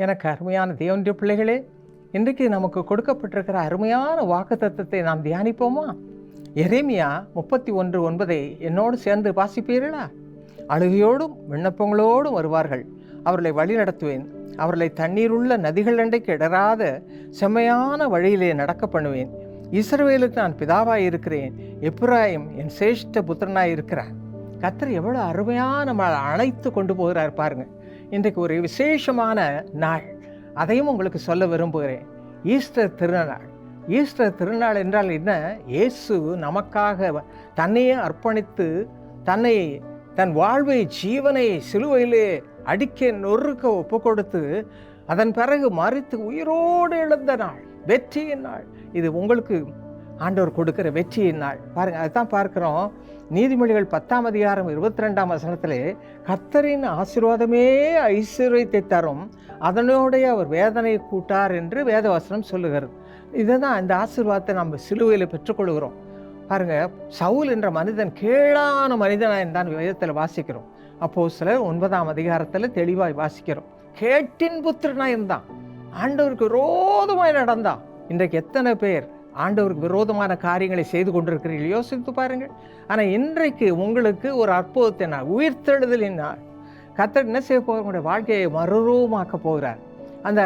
எனக்கு அருமையான தேவனுடைய பிள்ளைகளே இன்றைக்கு நமக்கு கொடுக்கப்பட்டிருக்கிற அருமையான வாக்குத்தத்தத்தை நாம் தியானிப்போமா? எரேமியா முப்பத்தி ஒன்று ஒன்பதை என்னோடு சேர்ந்து வாசிப்பீர்களா? அழுகையோடும் விண்ணப்பங்களோடும் வருவார்கள். அவர்களை வழி நடத்துவேன். அவர்களை தண்ணீருள்ள நதிகள் அண்டைக்கு இடராத செம்மையான வழியிலே நடக்க பண்ணுவேன். இஸ்ரவேலுக்கு நான் பிதாவாக இருக்கிறேன். எப்ராயிம் என் சேஷ்ட புத்திரனாய் இருக்கிறான் கத்தர் எவ்வளோ அருமையான நம்மளை அழைத்து கொண்டு போகிறார் பாருங்கள் இன்றைக்கு ஒரு விசேஷமான நாள். அதையும் உங்களுக்கு சொல்ல விரும்புகிறேன். ஈஸ்டர் திருநாள். ஈஸ்டர் திருநாள் என்றால் என்ன? இயேசு நமக்காக தன்னையே அர்ப்பணித்து தன்னை தன் வாழ்வை ஜீவனை சிலுவையிலே அடிக்க நொறுக்க ஒப்பு கொடுத்து அதன் பிறகு மறித்து உயிரோடு எழுந்த நாள். வெற்றியின் நாள். இது உங்களுக்கு ஆண்டவர் கொடுக்கிற வெற்றியின் நாள். பாருங்க அதுதான் பார்க்குறோம். நீதிமொழிகள் பத்தாம் அதிகாரம் இருபத்தி ரெண்டாம் வசனத்திலே கத்தரின் ஆசீர்வாதமே ஐஸ்வர்யத்தை தரும். அதனோடைய அவர் வேதனை கூட்டார் என்று வேதவசனம் சொல்லுகிறது. இதுதான் இந்த ஆசீர்வாதத்தை நம்ம சிலுவையில் பெற்றுக்கொள்கிறோம். பாருங்க சவுல் என்ற மனிதன் கீழான மனிதனாக தான் வேதத்தில் வாசிக்கிறோம். அப்போது சில ஒன்பதாம் அதிகாரத்தில் தெளிவாய் வாசிக்கிறோம். கேட்டின் புத்திரனாக இருந்தான். ஆண்டவருக்கு விரோதமாய் நடந்தான். இன்றைக்கு எத்தனை பேர் ஆண்டவருக்கு விரோதமான காரியங்களை செய்து கொண்டிருக்கிறீர்கள். யோசித்து பாருங்கள். ஆனால் இன்றைக்கு உங்களுக்கு ஒரு அற்புதத்தை நான் உயிர்த்தெழுதலின் கத்தர் என்ன செய்ய போகிற உங்களுடைய வாழ்க்கையை மறுரூபமாக்க போகிறார். அந்த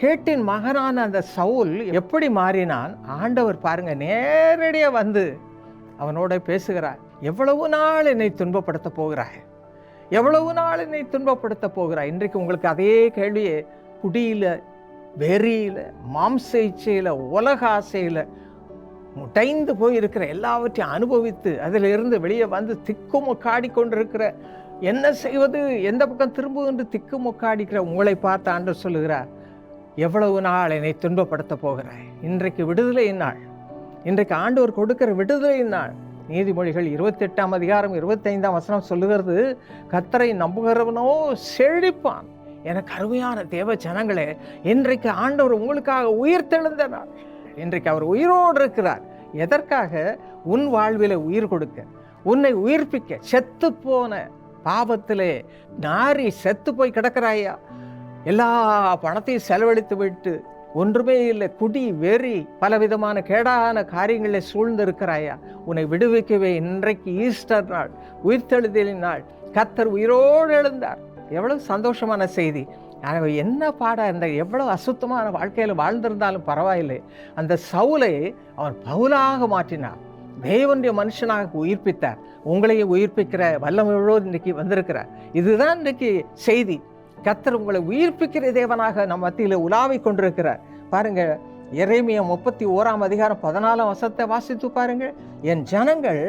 கேட்டின் மகனான அந்த சவுல் எப்படி மாறினான்? ஆண்டவர் பாருங்கள் நேரடியாக வந்து அவனோட பேசுகிறார். எவ்வளவு நாள் என்னை துன்பப்படுத்த போகிறாய்? எவ்வளவு நாள் என்னை துன்பப்படுத்த போகிறாய்? இன்றைக்கு உங்களுக்கு அதே கேள்வியை குடியில் வெறியில் மாம்ச இச்சையில் உலக ஆசையில் முட்டைந்து போயிருக்கிற எல்லாவற்றையும் அனுபவித்து அதிலிருந்து வெளியே வந்து திக்கு முக்காடி கொண்டிருக்கிற என்ன செய்வது எந்த பக்கம் திரும்புவது என்று திக்கு முக்காடிக்கிற உங்களை பார்த்து ஆண்டு சொல்லுகிறார் எவ்வளவு நாள் என்னை துன்பப்படுத்த போகிறாய்? இன்றைக்கு விடுதலை நாள். இன்றைக்கு ஆண்டவர் கொடுக்கிற விடுதலை நாள். நீதிமொழிகள் இருபத்தெட்டாம் அதிகாரம் இருபத்தைந்தாம் வசனம் சொல்லுகிறது கத்தரை நம்புகிறவனோ செழிப்பான். எனக்கு அருமையான தேவ ஜனங்களே இன்றைக்கு ஆண்டவர் உங்களுக்காக உயிர்த்தெழுந்த நாள் இன்றைக்கு அவர் உயிரோடு இருக்கிறார். எதற்காக? உன் வாழ்வில உயிர் கொடுக்க. உன்னை உயிர்ப்பிக்க. செத்து போன பாவத்திலே நாரி செத்து போய் கிடக்கிறாயா? எல்லா பணத்தையும் செலவழித்து விட்டு ஒன்றுமே இல்லை குடி வெறி பலவிதமான கேடான காரியங்களில் சூழ்ந்திருக்கிறாயா? உன்னை விடுவிக்கவே இன்றைக்கு ஈஸ்டர் நாள் உயிர்த்தெழுதலின் நாள். கத்தர் உயிரோடு எழுந்தார். எவ்வளவு சந்தோஷமான செய்தி. ஆனால் என்ன பாடாக இருந்த எவ்வளோ அசுத்தமான வாழ்க்கையில் வாழ்ந்திருந்தாலும் பரவாயில்லை. அந்த சவுலை அவன் பவுலாக மாற்றினார். தேவனுடைய மனுஷனாக உயிர்ப்பித்தார். உங்களையும் உயிர்ப்பிக்கிற வல்லமையோடு இன்றைக்கி வந்திருக்கிறார். இதுதான் இன்றைக்கு செய்தி. கத்தர் உங்களை உயிர்ப்பிக்கிற தேவனாக நம் மத்தியில் உலாவை கொண்டிருக்கிறார். பாருங்கள் இறைமையை முப்பத்தி ஓராம் அதிகாரம் பதினாலாம் வசத்தை வாசித்து பாருங்கள். என் ஜனங்கள்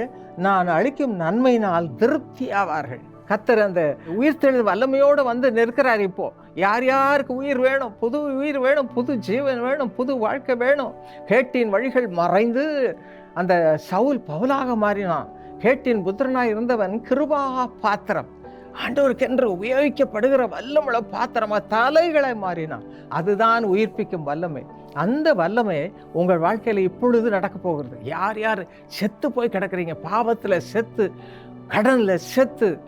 நான் அளிக்கும் நன்மையினால் திருப்தி ஆவார்கள். கத்தர் அந்த உயிர் தெளிவு வல்லமையோடு வந்து நிற்கிறார் இப்போ. யார் யாருக்கு உயிர் வேணும்? புது உயிர் வேணும் புது ஜீவன் வேணும் புது வாழ்க்கை வேணும். கேட்டின் வழிகள் மறைந்து அந்த சவுல் பவுலாக மாறினான். கேட்டின் புத்திரனாக இருந்தவன் கிருபா பாத்திரம். ஆண்டவருக்கென்று உபயோகிக்கப்படுகிற வல்லமுள்ள பாத்திரமா தலைகளை மாறினான். அதுதான் உயிர்ப்பிக்கும் வல்லமை. அந்த வல்லமை உங்கள் வாழ்க்கையில் இப்பொழுது நடக்க போகிறது. யார் யார் செத்து போய் கிடக்குறீங்க? பாவத்தில் செத்து கடனில் செத்து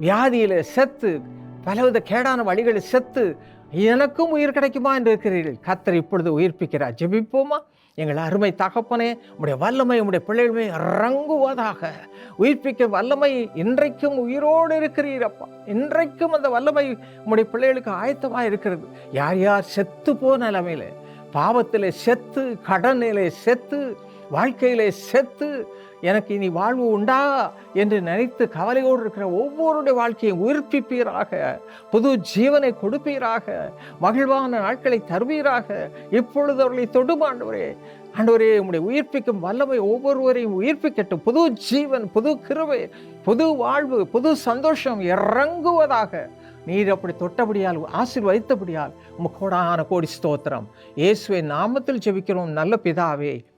வியாதியில் செத்து பலவித கேடான வழிகளில் செத்து எனக்கும் உயிர் கிடைக்குமா என்று இருக்கிறீர்கள்? கத்தர் இப்பொழுது உயிர்ப்பிக்கிறார். ஜெபிப்போமா? எங்கள் அருமை தகப்பனே உடைய வல்லமை உடைய பிள்ளைகளுமே இறங்குவதாக. உயிர்ப்பிக்க வல்லமை இன்றைக்கும் உயிரோடு இருக்கிறீரப்பா இன்றைக்கும் அந்த வல்லமை உடைய பிள்ளைகளுக்கு ஆயத்தமாக இருக்கிறது. யார் யார் செத்து போன நிலைமையில் பாவத்தில் செத்து கடனிலே செத்து வாழ்க்கையிலே செத்து எனக்கு இனி வாழ்வு உண்டா என்று நினைத்து கவலையோடு இருக்கிற ஒவ்வொருடைய வாழ்க்கையை உயிர்ப்பிப்பீராக புது ஜீவனை கொடுப்பீராக மகிழ்வான நாட்களை தருவீராக. இப்பொழுது அவர்களை தொடுமாண்டவரே ஆண்டவரே உம்முடைய உயிர்ப்பிக்கும் வல்லமை ஒவ்வொருவரையும் உயிர்ப்பிக்கட்டும். புது ஜீவன் புது கிருவை புது வாழ்வு புது சந்தோஷம் இறங்குவதாக. நீர் அப்படி தொட்டபடியால் ஆசீர்வதித்தபடியால் உமக்கோடான கோடி ஸ்தோத்திரம். இயேசுவை நாமத்தில் ஜெபிக்கிறோம். நல்ல பிதாவே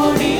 ஓடி